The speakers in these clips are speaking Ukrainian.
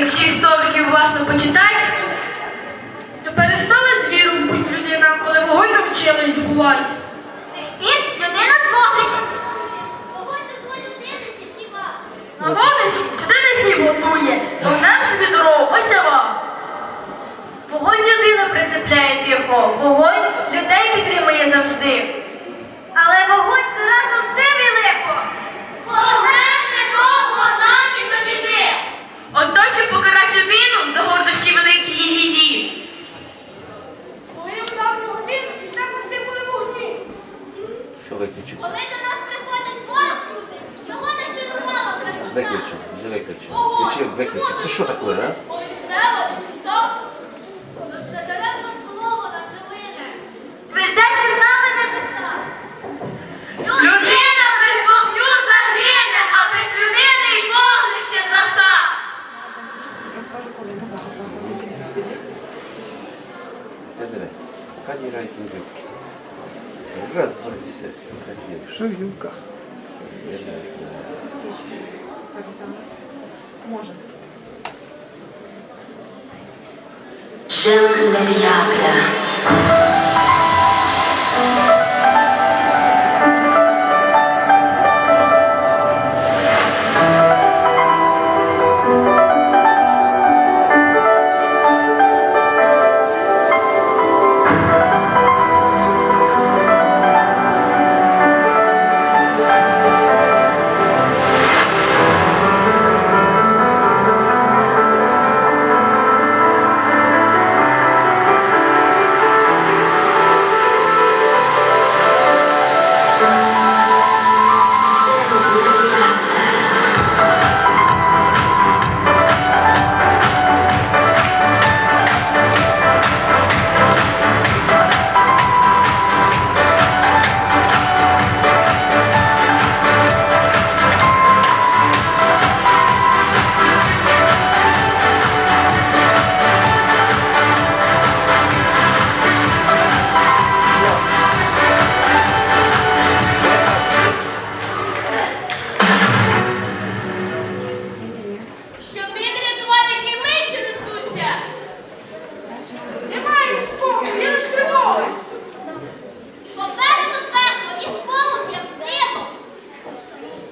якщо істориків уважно почитати, то перестала звіру бути людина, коли вогонь навчилась добувати. Він людина зловить. Вогонь це двоє людини зі хліба. Намовиш, людина хліб готує. tyle. Pani rajtingówki. Raz, dwa i serio. Krzywiłka. Jedna jest Napisane? Może. Żył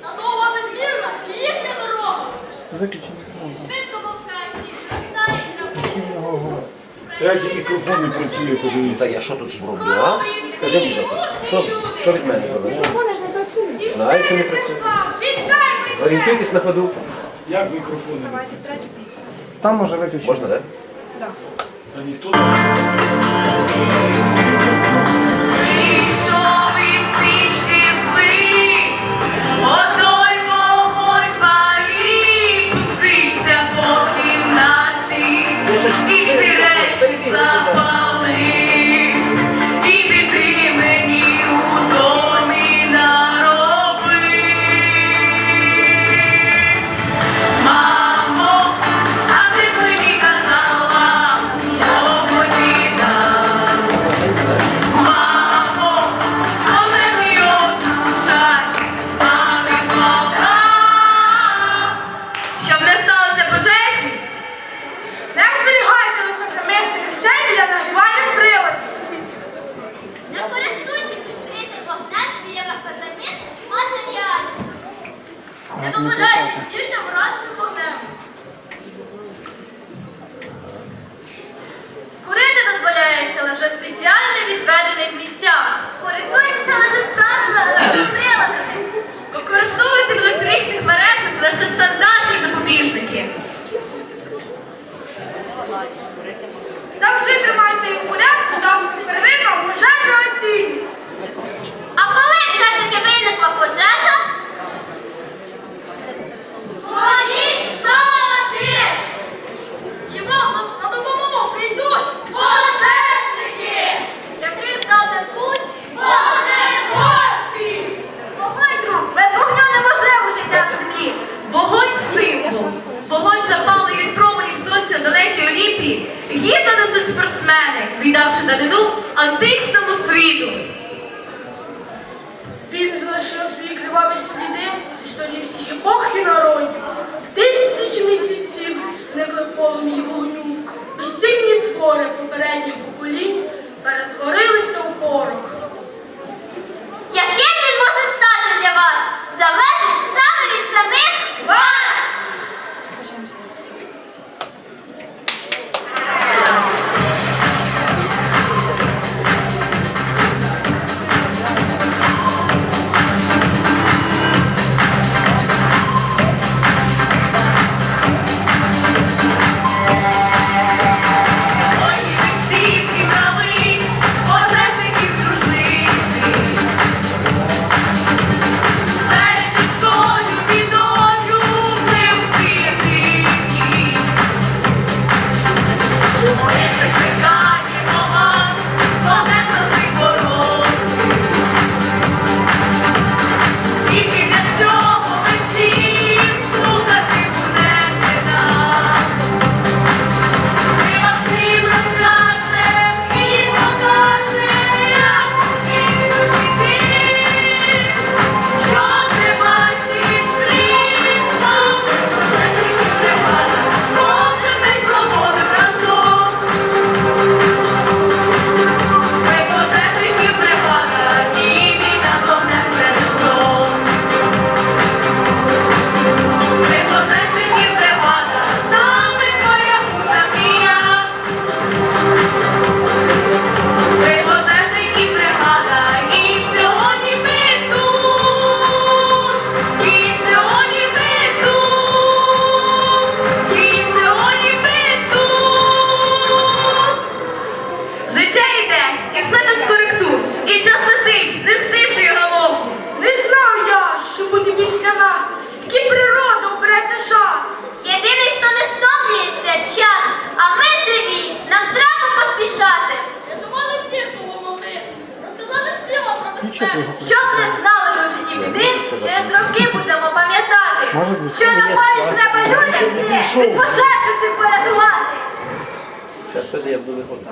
А мова безмірна, чи їхня дорога? Виключено. Швидко повкаті, розстає на Третій мікрофон не працює, подивіться. Та я що тут зроблю, а? Скажи, будь ласка, хто, хто від мене залежить? Мікрофон ж не працює. Знаю, що не працює. Орієнтуйтесь на ходу. Як мікрофон? Там може виключити. Можна, так? Так. Та ніхто не... античному світу. Він залишив свої криваві сліди зі столів всіх епох і народів. Тисячі місяців зникли полум'ї вогню. Безсильні твори попередніх поколінь перетворилися. Може бути. Що не маєш треба людям ти, пожежі всіх порятувати. Зараз піде, я буду виходити.